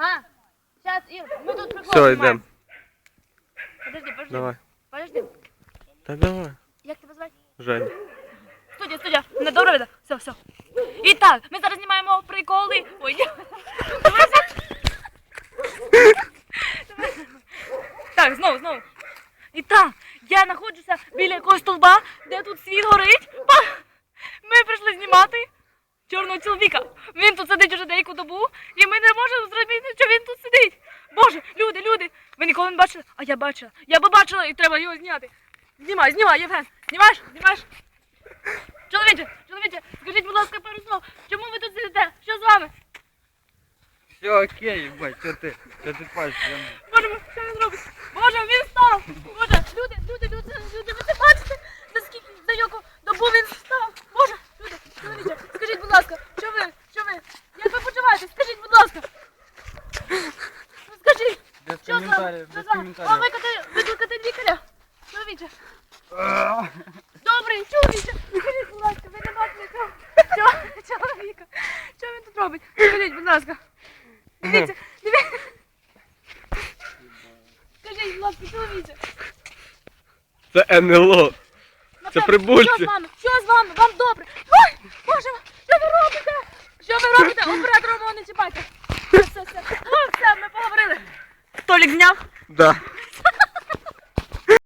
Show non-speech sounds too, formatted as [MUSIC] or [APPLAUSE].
А, сейчас, Ир, мы тут прикол Все, снимаем. Подожди, подожди. Давай. Подожди. Та давай. Як тебе звати? Жень. Студія, студія. Не добре видно? Все, все. І так, ми зараз знімаємо приколи. Ой, ні. Так, знову, знову. І так, я знаходжуся біля якогось столба, де тут світ горить. Чорного чоловіка. Він тут сидить уже деяку добу, і ми не можемо зрозуміти, що він тут сидить. Боже, люди, люди, ви ніколи не бачили? А я бачила. Я побачила і треба його зняти. Знімай, знімай, Євген. Знімаєш? Знімаєш? Чоловіче, чоловіче, скажіть, будь ласка, пару слов. Чому ви тут сидите? Що з вами? Все окей, ебать, что ты, что ты пальцем? Боже, мій, що він робить? Боже, він став! Боже, люди, люди, люди, люди, ви це бачите? За скільки, за яку добу він став? Боже, люди, чоловіче, скажіть, будь ласка, що ви, що ви, як ви почуваєтесь? Скажіть, будь ласка. Ну, Скажіть, Без що з вами? комментариев, Що без з вами? Викликати, викликати лікаря? Чоловіче, А, [LAUGHS] добрий, чоловіче, скажіть, будь ласка, ви не бачите цього чо- чоловіка? Що він тут робить? Скажіть, будь ласка. Дивіться, дивіться. Скажіть, будь ласка, чоловіче. Це НЛО. Напевно, прибульці. Що з вами? Що з вами? Вам добре? Ой, боже, що ви робите? Оператора мого не чіпайте. Все, все, все. Ну, все, ми поговорили. Толік зняв. Да.